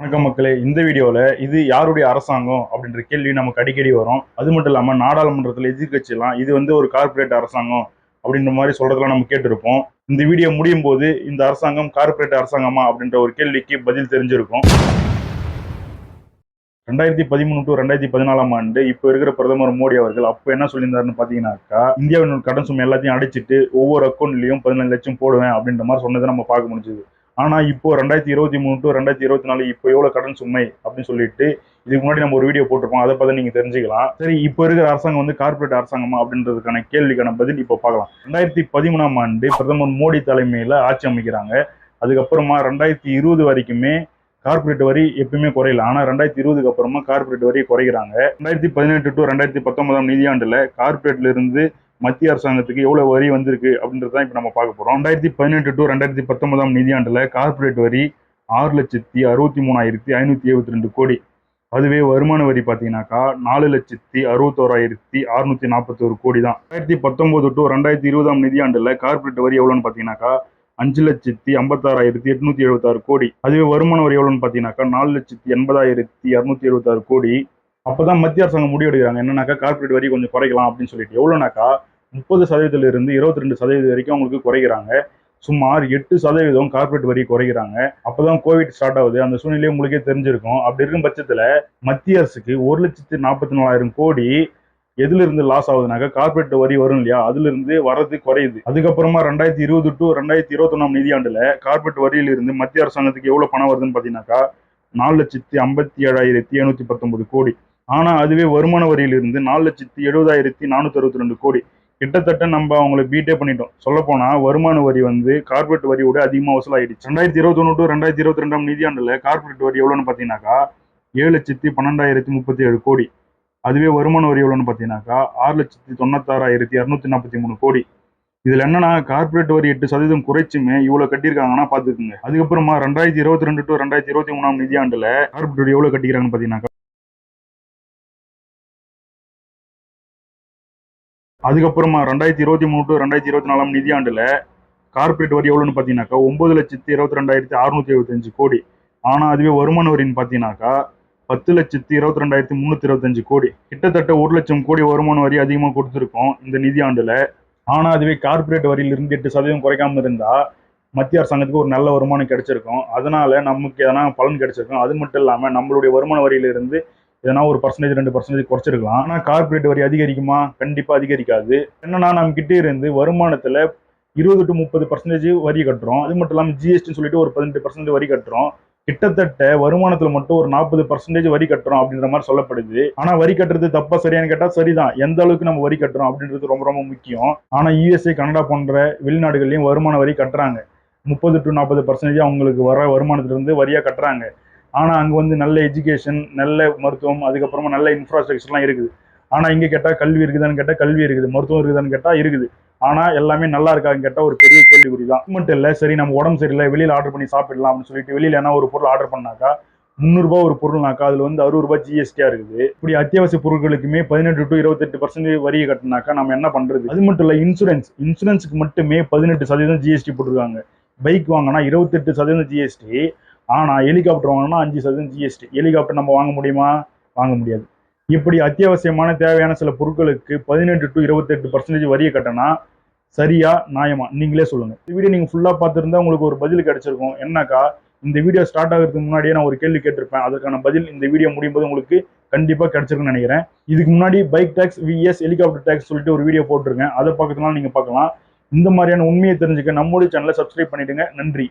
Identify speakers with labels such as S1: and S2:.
S1: வணக்கம் மக்களே. இந்த வீடியோவில் இது யாருடைய அரசாங்கம் அப்படின்ற கேள்வி நமக்கு அடிக்கடி வரும். அது மட்டும் இல்லாமல் நாடாளுமன்றத்தில் எதிர்கட்சியெல்லாம் இது வந்து ஒரு கார்ப்பரேட் அரசாங்கம் அப்படின்ற மாதிரி சொல்கிறதெல்லாம் நம்ம கேட்டிருப்போம். இந்த வீடியோ முடியும் போது இந்த அரசாங்கம் கார்ப்பரேட் அரசாங்கமா அப்படின்ற ஒரு கேள்விக்கு பதில் தெரிஞ்சிருக்கும். ரெண்டாயிரத்தி பதிமூணு டு ரெண்டாயிரத்தி பதினாலாம் ஆண்டு இப்போ இருக்கிற பிரதமர் மோடி அவர்கள் அப்போ என்ன சொல்லியிருந்தாருன்னு பார்த்தீங்கன்னாக்கா இந்தியாவின் கடன் சுமை எல்லாத்தையும் அடிச்சிட்டு ஒவ்வொரு அக்கௌண்ட்லையும் பதினஞ்சு லட்சம் போடுவேன் அப்படின்ற மாதிரி சொன்னதை நம்ம பார்க்க முடிஞ்சது. ஆனால் இப்போ ரெண்டாயிரத்தி இருபத்தி மூணு டு ரெண்டாயிரத்தி இருபத்தி நாலு இப்போ எவ்வளோ கடன் சுமை அப்படின்னு சொல்லிட்டு இதுக்கு முன்னாடி நம்ம ஒரு வீடியோ போட்டிருப்போம். அதை பார்த்து நீங்கள் தெரிஞ்சுக்கலாம். சரி இப்போ இருக்கிற அரசாங்கம் வந்து கார்ப்பரேட் அரசாங்கமா அப்படின்றதுக்கான கேள்விக்கான பதில் இப்போ பார்க்கலாம். ரெண்டாயிரத்தி பதிமூணாம் ஆண்டு பிரதமர் மோடி தலைமையில் ஆட்சி அமைக்கிறாங்க. அதுக்கப்புறமா ரெண்டாயிரத்தி இருபது வரைக்குமே கார்ப்பரேட் வரி எப்பயுமே குறையல. ஆனால் ரெண்டாயிரத்தி இருபதுக்கு அப்புறமா கார்ப்பரேட் வரி குறைகிறாங்க. ரெண்டாயிரத்தி பதினெட்டு டு ரெண்டாயிரத்தி பத்தொன்பதாம் நிதியாண்டில் கார்பரேட்ல இருந்து மத்திய அரசாங்கத்துக்கு எவ்வளவு வரி வந்திருக்கு அப்படின்றத தான் இப்போ நம்ம பார்க்க போறோம். ரெண்டாயிரத்தி பதினெட்டு டு ரெண்டாயிரத்தி பத்தொன்பதாம் நிதியாண்டுல கார்ப்பரேட் வரி ஆறு லட்சத்தி அறுபத்தி மூணாயிரத்தி ஐநூத்தி எழுபத்தி ரெண்டு கோடி. அதுவே வருமான வரி பார்த்தீங்கன்னாக்கா நாலு லட்சத்தி அறுபத்தோராயிரத்தி அறுநூத்தி நாற்பத்தோரு கோடி தான் ரெண்டாயிரத்தி பத்தொன்பது டு ரெண்டாயிரத்தி இருபதாம் நிதியாண்டுல கார்ப்பரேட் வரி எவ்வளோன்னு பார்த்தீங்கன்னாக்கா அஞ்சு லட்சத்தி ஐம்பத்தாறாயிரத்தி எட்நூத்தி எழுபத்தாறு கோடி. அதுவே வருமான வரி எவ்வளோன்னு பார்த்தீங்கன்னாக்கா நாலு லட்சத்தி எண்பதாயிரத்தி இரநூத்தி எழுபத்தாறு கோடி. அப்பதான் மத்திய அரசாங்கம் முடிவெடுக்கிறாங்க. என்னன்னாக்கா கார்ப்பரேட் வரி கொஞ்சம் குறைக்கலாம் அப்படின்னு சொல்லிட்டு. எவ்வளோனாக்கா முப்பது சதவீதத்திலிருந்து இருபத்தி ரெண்டு சதவீதம் வரைக்கும் அவங்களுக்கு குறைக்கிறாங்க சுமார் எட்டு சதவீதம் கார்ப்பரேட் வரி குறைக்கிறாங்க அப்போதான் கோவிட் ஸ்டார்ட் ஆகுது. அந்த சூழ்நிலையை உங்களுக்கே தெரிஞ்சிருக்கும். அப்படி இருக்கும் பட்சத்தில் மத்திய அரசுக்கு ஒரு லட்சத்தி நாற்பத்தி நாலாயிரம் கோடி எதுல இருந்து லாஸ் ஆகுதுனாக்கா கார்ப்பரேட் வரி வரும் இல்லையா? அதுல இருந்து வர்றது குறையுது. அதுக்கப்புறமா ரெண்டாயிரத்தி இருபது டு ரெண்டாயிரத்தி இருபத்தொன்னாம் நிதியாண்டுல கார்ப்பரேட் வரியில இருந்து மத்திய அரசாங்கத்துக்கு எவ்வளவு பணம் வருதுன்னு பாத்தீங்கன்னாக்கா நாலு லட்சத்தி ஐம்பத்தி ஏழாயிரத்தி எழுநூத்தி பத்தொன்பது கோடி. ஆனா அதுவே வருமான வரியிலிருந்து நாலு லட்சத்தி எழுபதாயிரத்தி நானூத்தி அறுபத்தி ரெண்டு கோடி. கிட்டத்தட்ட நம்ம அவங்களை பீட்டே பண்ணிட்டோம். சொல்ல போனா வருமான வரி வந்து கார்ப்பரேட் வரியோட அதிகமா வசூலாயிடுச்சு ரெண்டாயிரத்தி இருபத்தி ஒன்று டு ரெண்டாயிரத்தி இருபத்தி ரெண்டாம் நிதியாண்டுல கார்ப்பரேட் வரி எவ்வளோன்னு பார்த்தீங்கன்னாக்கா ஏழு லட்சத்தி பன்னெண்டாயிரத்தி முப்பத்தி ஏழு கோடி. அதுவே வருமான வரி எவ்வளோன்னு பார்த்தீங்கன்னாக்கா ஆறு லட்சத்தி தொண்ணூத்தாறாயிரத்தி இரநூத்தி நாற்பத்தி மூணு கோடி. இதுல என்னன்னா கார்ப்பரேட் வரி எட்டு சதவீதம் குறைச்சுமே இவ்வளவு கட்டியிருக்காங்கன்னா பாத்துக்குங்க. அதுக்கப்புறமா ரெண்டாயிரத்தி இருபத்தி ரெண்டு டு ரெண்டாயிரத்தி இருபத்தி மூணாம் நிதியாண்டுல கார்பரேட் வரி எவ்வளவு கட்டிக்கிறாங்கன்னு பாத்தீங்கன்னாக்கா அதுக்கப்புறமா ரெண்டாயிரத்தி இருபத்தி மூணு டு ரெண்டாயிரத்தி இருபத்தி நாலாம் நிதியாண்டுல கார்ப்பரேட் வரி எவ்வளோன்னு பார்த்தீங்கன்னாக்கா ஒம்பது லட்சத்தி இருபத்தி ரெண்டாயிரத்தி அறுநூத்தி எழுபத்தஞ்சு கோடி. ஆனால் அதுவே வருமான வரின்னு பார்த்தீங்கன்னாக்கா பத்து லட்சத்தி இருபத்தி ரெண்டாயிரத்தி முந்நூற்றி இருபத்தஞ்சு கோடி. கிட்டத்தட்ட ஒரு லட்சம் கோடி வருமான வரி அதிகமாக கொடுத்துருக்கோம் இந்த நிதியாண்டில். ஆனால் அதுவே கார்ப்பரேட் வரியிலிருந்து எட்டு சதவீதம் குறைக்காமல் இருந்தால் மத்திய அரசாங்கத்துக்கு ஒரு நல்ல வருமானம் கிடைச்சிருக்கும். அதனால நமக்கு எதனா பலன் கிடைச்சிருக்கும். அது மட்டும் இல்லாமல் நம்மளுடைய வருமான வரியிலிருந்து எதனா ஒரு பர்சன்டேஜ் ரெண்டு பர்சன்டேஜ் குறைச்சிருக்கலாம். ஆனால் கார்பரேட் வரி அதிகரிக்குமா? கண்டிப்பாக அதிகரிக்காது. என்னன்னா நம்ம கிட்டே இருந்து வருமானத்தில் இருபது டு முப்பது பர்சன்டேஜ் வரி கட்டுறோம். அது மட்டும் இல்லாமல் ஜிஎஸ்டின்னு சொல்லிட்டு ஒரு பதினெட்டு பர்சன்டேஜ் வரி கட்டுறோம். கிட்டத்தட்ட வருமானத்தில் மட்டும் ஒரு நாற்பது பர்சன்டேஜ் வரி கட்டுறோம் அப்படின்ற மாதிரி சொல்லப்படுது. ஆனால் வரி கட்டுறது தப்பா சரியானு கேட்டால் சரிதான். எந்த அளவுக்கு நம்ம வரி கட்டுறோம் அப்படின்றது ரொம்ப ரொம்ப முக்கியம். ஆனால் யூஎஸ்ஏ கனடா போன்ற வெளிநாடுகள்லையும் வருமான வரி கட்டுறாங்க. முப்பது டு நாற்பது பர்சன்டேஜ் அவங்களுக்கு வர வருமானத்திலிருந்து வரியாக கட்டுறாங்க. ஆனால் அங்கே வந்து நல்ல எஜுகேஷன் நல்ல மருத்துவம் அதுக்கப்புறமா நல்ல இன்ஃப்ராஸ்ட்ரக்சர்லாம் இருக்குது. ஆனால் இங்கே கேட்டால் கல்வி இருக்குதான்னு கேட்டால் கல்வி இருக்குது மருத்துவம் இருக்குதான்னு கேட்டால் இருக்குது. ஆனால் எல்லாமே நல்லா இருக்கான்னு கேட்டால் ஒரு பெரிய கேள்விக்குறி தான் மட்டும் இல்லை சரி நம்ம உடம்பு சரியில்லை வெளியில் ஆர்டர் பண்ணி சாப்பிடலாம் அப்படின்னு சொல்லிட்டு வெளியில் என்ன ஒரு பொருள் ஆர்டர் பண்ணாக்கா முந்நூறுரூபா ஒரு பொருள்னாக்கா அதில் வந்து அறுபது ரூபாய் ஜிஎஸ்டியாக இருக்குது. இப்படி அத்தியாவசிய பொருட்களுக்குமே பதினெட்டு டு இருபத்தெட்டு பர்சன்டேஜ் வரியை கட்டினாக்கா நம்ம என்ன பண்ணுறது அது மட்டும் இல்லை இன்சூரன்ஸ் இன்சூரன்ஸுக்கு மட்டுமே பதினெட்டு சதவீதம் ஜிஎஸ்டி போட்டிருக்காங்க. பைக் வாங்கினா இருபத்தெட்டு சதவீதம் ஜிஎஸ்டி ஆனால் ஹெலிகாப்டர் வாங்கினா அஞ்சு சதவீதம் ஜிஎஸ்டி ஹெலிகாப்டர் நம்ம வாங்க முடியுமா? வாங்க முடியாது. இப்படி அத்தியாவசியமான தேவையான சில பொருட்களுக்கு பதினெட்டு டு இருபத்தெட்டு பர்சன்டேஜ் வரியை கட்டினா சரியா நியாயமா? நீங்களே சொல்லுங்க. இந்த வீடியோ நீங்க ஃபுல்லா பார்த்துருந்தா உங்களுக்கு ஒரு பதில் கிடைச்சிருக்கும். என்னக்கா? இந்த வீடியோ ஸ்டார்ட் ஆகிறதுக்கு முன்னாடியே நான் ஒரு கேள்வி கேட்டிருப்பேன். அதற்கான பதில் இந்த வீடியோ முடியும் போது உங்களுக்கு கண்டிப்பா கிடைச்சிருக்கும்னு நினைக்கிறேன். இதுக்கு முன்னாடி bike tax VS helicopter tax சொல்லிட்டு ஒரு வீடியோ போட்டிருக்கேன். அதை பார்க்கறதுனால நீங்க பார்க்கலாம். இந்த மாதிரியான உண்மையை தெரிஞ்சுக்க நம்மளுடைய சேனலை சப்ஸ்கிரைப் பண்ணிடுங்க. நன்றி.